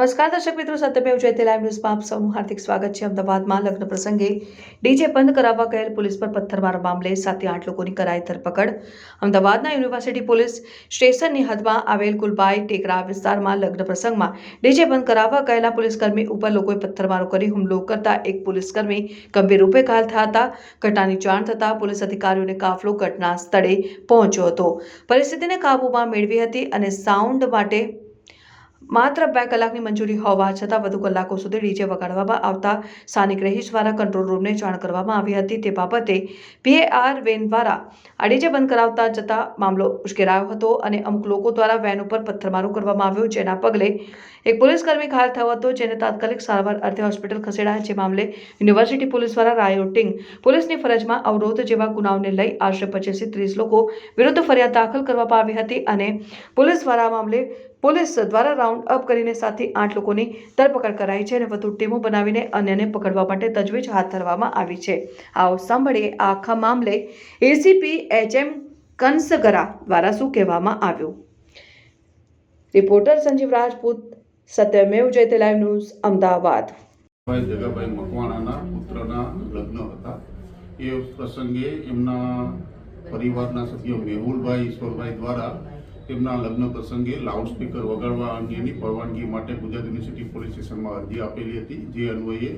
નમસ્કાર, દર્શક મિત્રો સત્યમેવ જયતે લાઈવ ન્યૂઝમાં આપ સૌનું હાર્દિક સ્વાગત છે. અમદાવાદમાં લગ્ન પ્રસંગે ડીજે બંધ કરાવવા ગયેલ પોલીસ પર પથ્થરમાર મામલે સાથે આઠ લોકોની કરાઈ ધરપકડ. અમદાવાદના યુનિવર્સિટી પોલીસ સ્ટેશનની હદમાં આવેલ કુલબાઈ ટેકરા વિસ્તારમાં લગ્ન પ્રસંગમાં ડીજે બંધ કરાવવા ગયેલા પોલીસકર્મી ઉપર લોકોએ પથ્થરમારો કરી હુમલો કરતા એક પોલીસકર્મી ગંભીર રૂપે ઘાયલ થયા હતા. ઘટનાની જાણ થતાં પોલીસ અધિકારીઓને કાફલો ઘટના સ્થળે પહોંચ્યો હતો. પરિસ્થિતિને કાબૂમાં મેળવી હતી અને સાઉન્ડ માટે માત્ર બે કલાકની મંજૂરી હોવા છતાં વધુ કલાકો સુધી ડીજે વગાડવામાં આવતા સ્થાનિક રહીશ દ્વારા કંટ્રોલ રૂમને જાણ કરવામાં આવી હતી. તે બાબતે પીએઆર વેન દ્વારા આ ડીજે બંધ કરાવતા જતા મામલો ઉશ્કેરાયો હતો અને અમુક લોકો દ્વારા વેન ઉપર પથ્થરમારો કરવામાં આવ્યો, જેના પગલે એક પોલીસકર્મી ઘાયલ થયો હતો, જેને તાત્કાલિક સારવાર અર્થે હોસ્પિટલ ખસેડાયા, જે મામલે યુનિવર્સિટી પોલીસ દ્વારા રાયોટિંગ પોલીસની ફરજમાં અવરોધ જેવા ગુનાઓને લઈ આશરે પચીસથી ત્રીસ લોકો વિરુદ્ધ ફરિયાદ દાખલ કરવામાં આવી હતી અને પોલીસ દ્વારા મામલે પોલીસ દ્વારા રાઉન્ડ અપ કરીને સાતથી આઠ લોકોની ધરપકડ કરાઈ છે અને વધુ ટીમો બનાવીને અન્યને પકડવા માટે તજવીજ હાથ ધરવામાં આવી છે. આવો સાંભળીએ આખા મામલે એસીપી એચએમ કંસગરા દ્વારા શું કહેવામાં આવ્યું? Reporter Sanjeev Rajput, Satyamev Jayate live news, Ahmedabad. Jagabhai મકવાણાના પુત્રના લગ્ન હતા. એ પ્રસંગે એમના પરિવારના સભ્યો મેહુલભાઈ ઈશ્વરભાઈ દ્વારા તેમના લગ્ન પ્રસંગે લાઉડસ્પીકર વગાડવા અંગેની પરવાનગી માટે ગુજરાત યુનિવર્સિટી પોલીસ સ્ટેશનમાં અરજી આપેલી હતી. જે અન્વયે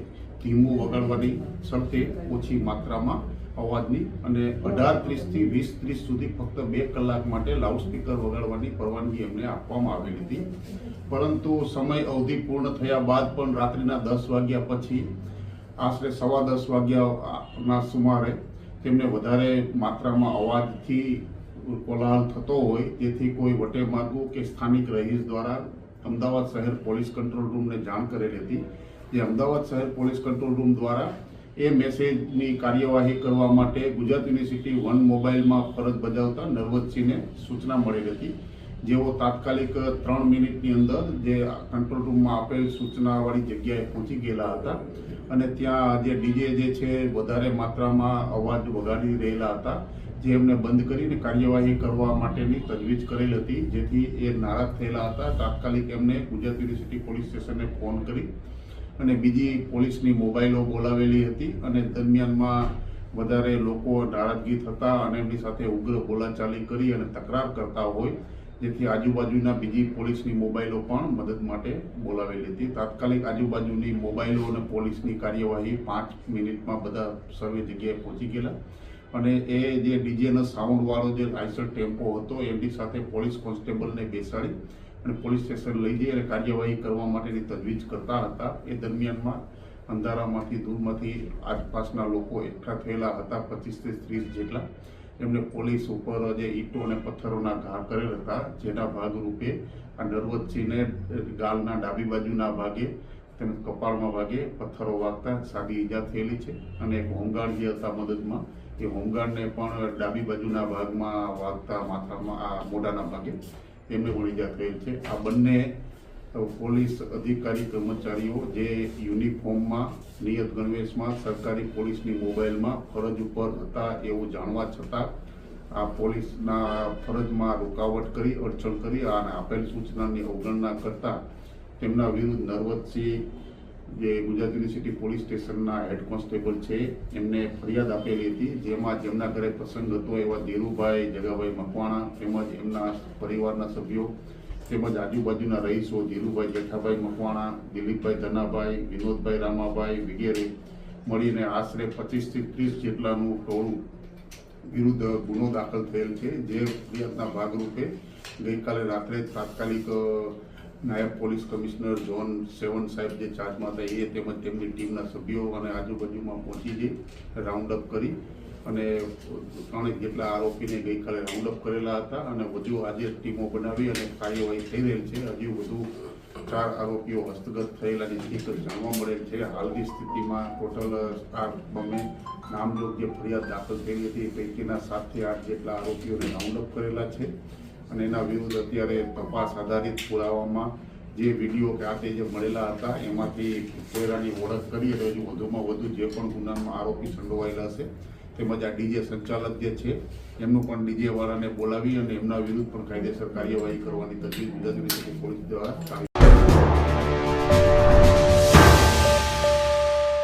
ધીમું વગાડવાની શરતે ઓછી માત્રામાં અવાજની અને અઢાર ત્રીસથી વીસ ત્રીસ સુધી ફક્ત બે કલાક માટે લાઉડસ્પીકર વગાડવાની પરવાનગી એમને આપવામાં આવેલી હતી. પરંતુ સમય અવધિ પૂર્ણ થયા બાદ પણ રાત્રિના દસ વાગ્યા પછી, આશરે સવા દસ વાગ્યાના સુમારે તેમને વધારે માત્રામાં અવાજથી કોલાહલ થતો હોય તેથી કોઈ વટે માર્ગો કે સ્થાનિક રહીશ દ્વારા અમદાવાદ શહેર પોલીસ કંટ્રોલ રૂમને જાણ કરેલી હતી. જે અમદાવાદ શહેર પોલીસ કંટ્રોલ રૂમ દ્વારા એ મેસેજની કાર્યવાહી કરવા માટે ગુજરાત યુનિવર્સિટી વન મોબાઈલમાં ફરજ બજાવતા નરવતસિંહને સૂચના મળેલી હતી. જેઓ તાત્કાલિક ત્રણ મિનિટની અંદર જે કંટ્રોલ રૂમમાં આપેલ સૂચનાવાળી જગ્યાએ પહોંચી ગયેલા હતા અને ત્યાં જે ડીજે જે છે, વધારે માત્રામાં અવાજ વગાડી રહેલા હતા. જે એમને બંધ કરીને કાર્યવાહી કરવા માટેની તજવીજ કરેલ હતી, જેથી એ નારાજ થયેલા હતા. તાત્કાલિક એમને ગુજરાત યુનિવર્સિટી પોલીસ સ્ટેશને ફોન કરી અને બીજી પોલીસની મોબાઈલો બોલાવેલી હતી અને દરમિયાનમાં વધારે લોકો નારાજગી થતા અને એમની સાથે ઉગ્ર બોલાચાલી કરી અને તકરાર કરતા હોય, જેથી આજુબાજુના બીજી પોલીસની મોબાઈલો પણ મદદ માટે બોલાવેલી હતી. તાત્કાલિક આજુબાજુની મોબાઈલો અને પોલીસની કાર્યવાહી પાંચ મિનિટમાં બધા સર્વે જગ્યાએ પહોંચી ગયેલા. અને એ જે ડીજેનો સાઉન્ડવાળો જે આઈસર ટેમ્પો હતો, એમની સાથે પોલીસ કોન્સ્ટેબલને બેસાડી અને પોલીસ સ્ટેશન લઈ જઈ અને કાર્યવાહી કરવા માટેની તજવીજ કરતા હતા. એ દરમિયાનમાં અંધારામાંથી દૂરમાંથી આસપાસના લોકો એકઠા થયેલા હતા પચીસથી ત્રીસ જેટલા. એમને પોલીસ ઉપર જે ઈંટો અને પથ્થરોના ઘા કરેલ હતા, જેના ભાગરૂપે આ નરવતસિંહને ગાલના ડાબી બાજુના ભાગે તેમજ કપાળમાં ભાગે પથ્થરો વાગતા સાદી ઈજા થયેલી છે. અને એક હોમગાર્ડ જે હતા મદદમાં એ હોમગાર્ડને પણ ડાબી બાજુના ભાગમાં વાગતા માથામાં, આ મોઢાના ભાગે એમને પણ થયેલ છે. આ બંને પોલીસ અધિકારી કર્મચારીઓ જે યુનિફોર્મમાં, નિયત ગણવેશમાં, સરકારી પોલીસની મોબાઈલમાં ફરજ ઉપર હતા એવું જાણવા છતાં આ પોલીસના ફરજમાં રોકાવટ કરી, અડચણ કરી અને આપેલ સૂચનાની અવગણના કરતા તેમના વિરુદ્ધ નરવતસિંહ જે ગુજરાત યુનિવર્સિટી પોલીસ સ્ટેશનના હેડ કોન્સ્ટેબલ છે, એમને ફરિયાદ આપેલી હતી. જેમાં જેમના ઘરે પ્રસંગ હતો, એવા ધીરુભાઈ, જગાભાઈ મકવાણા તેમજ એમના પરિવારના સભ્યો તેમજ આજુબાજુના રહીશો ધીરુભાઈ જેઠાભાઈ મકવાણા, દિલીપભાઈ ધનાભાઈ, વિનોદભાઈ રામાભાઈ વગેરે મળીને આશરે પચીસથી ત્રીસ જેટલાનું ટોળું વિરુદ્ધ ગુનો દાખલ થયેલ છે. જે ફરિયાદના ભાગરૂપે ગઈકાલે રાત્રે તાત્કાલિક નાયબ પોલીસ કમિશનર ઝોન સેવન સાહેબ જે ચાર્જમાં હતા, એ તેમજ તેમની ટીમના સભ્યો અને આજુબાજુમાં પહોંચી જઈ રાઉન્ડ અપ કરી અને ત્રણેક જેટલા આરોપીને ગઈકાલે રાઉન્ડ અપ કરેલા હતા અને વધુ આજે ટીમો બનાવી અને કાર્યવાહી થઈ રહેલ છે. હજુ વધુ ચાર આરોપીઓ હસ્તગત થયેલાની હકીકત જાણવા મળેલ છે. હાલની સ્થિતિમાં ટોટલ આ અમે નામજોગ જે ફરિયાદ દાખલ થયેલી હતી. એ પૈકીના સાતથી આઠ જેટલા આરોપીઓને રાઉન્ડ અપ કરેલા છે. અને એના વિરુદ્ધ અત્યારે તપાસ આધારિત પુરાવામાં જે વીડિયો કે આ તે જે મળેલા હતા, એમાંથી કોયરાની ઓળખ કરી અને હજુ વધુમાં વધુ જે પણ ગુનામાં આરોપી સંડોવાયેલા છે, તેમજ આ ડીજે સંચાલક જે છે, એમનું પણ ડીજે વાળાને બોલાવી અને એમના વિરુદ્ધ પણ કાયદેસર કાર્યવાહી કરવાની તજવીજ ગુજરાત પોલીસ દ્વારા